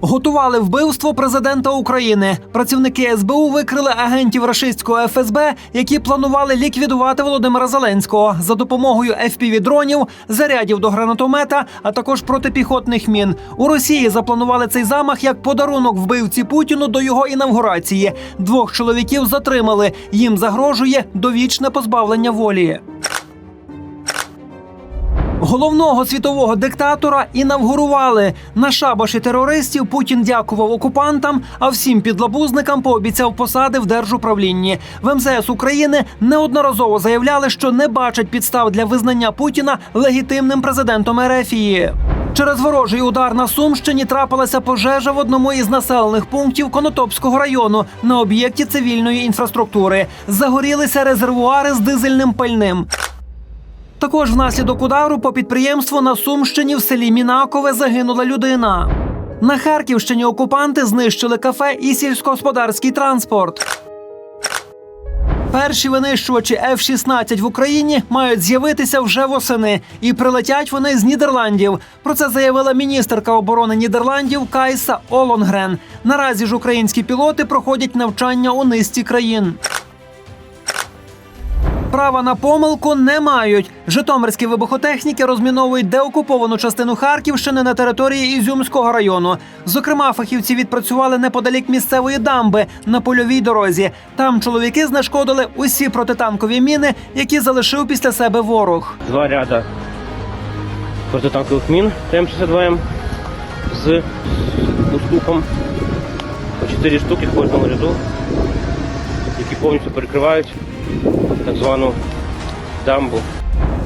Готували вбивство президента України. Працівники СБУ викрили агентів рашистського ФСБ, які планували ліквідувати Володимира Зеленського за допомогою FPV-дронів, зарядів до гранатомета, а також протипіхотних мін. У Росії запланували цей замах як подарунок вбивці Путіну до його інавгурації. Двох чоловіків затримали. Їм загрожує довічне позбавлення волі. Головного світового диктатора інавгурували. На шабаші терористів Путін дякував окупантам, а всім підлабузникам пообіцяв посади в держуправлінні. В МЗС України неодноразово заявляли, що не бачать підстав для визнання Путіна легітимним президентом Ерефії. Через ворожий удар на Сумщині трапилася пожежа в одному із населених пунктів Конотопського району на об'єкті цивільної інфраструктури. Загорілися резервуари з дизельним пальним. Також внаслідок удару по підприємству на Сумщині в селі Мінакове загинула людина. На Харківщині окупанти знищили кафе і сільськогосподарський транспорт. Перші винищувачі F-16 в Україні мають з'явитися вже восени, і прилетять вони з Нідерландів. Про це заявила міністерка оборони Нідерландів Кайса Олонгрен. Наразі ж українські пілоти проходять навчання у низці країн. Права на помилку не мають. Житомирські вибухотехніки розміновують деокуповану частину Харківщини на території Ізюмського району. Зокрема, фахівці відпрацювали неподалік місцевої дамби на польовій дорозі. Там чоловіки знешкодили усі протитанкові міни, які залишив після себе ворог. два ряда протитанкових мін ТМ-62М з уступом по 4 штуки в кожному ряду, які повністю перекривають так звану дамбу.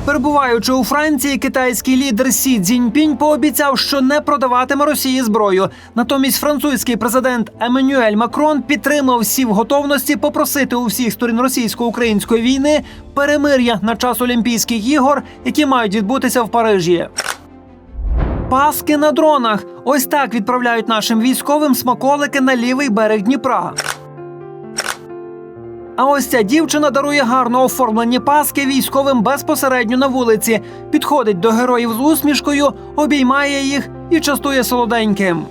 Перебуваючи у Франції, китайський лідер Сі Цзіньпінь пообіцяв, що не продаватиме Росії зброю. Натомість французький президент Еммануель Макрон підтримав всі в готовності попросити у всіх сторін російсько-української війни перемир'я на час Олімпійських ігор, які мають відбутися в Парижі. Паски на дронах. Ось так відправляють нашим військовим смаколики на лівий берег Дніпра. А ось ця дівчина дарує гарно оформлені паски військовим безпосередньо на вулиці. Підходить до героїв з усмішкою, обіймає їх і частує солоденьким.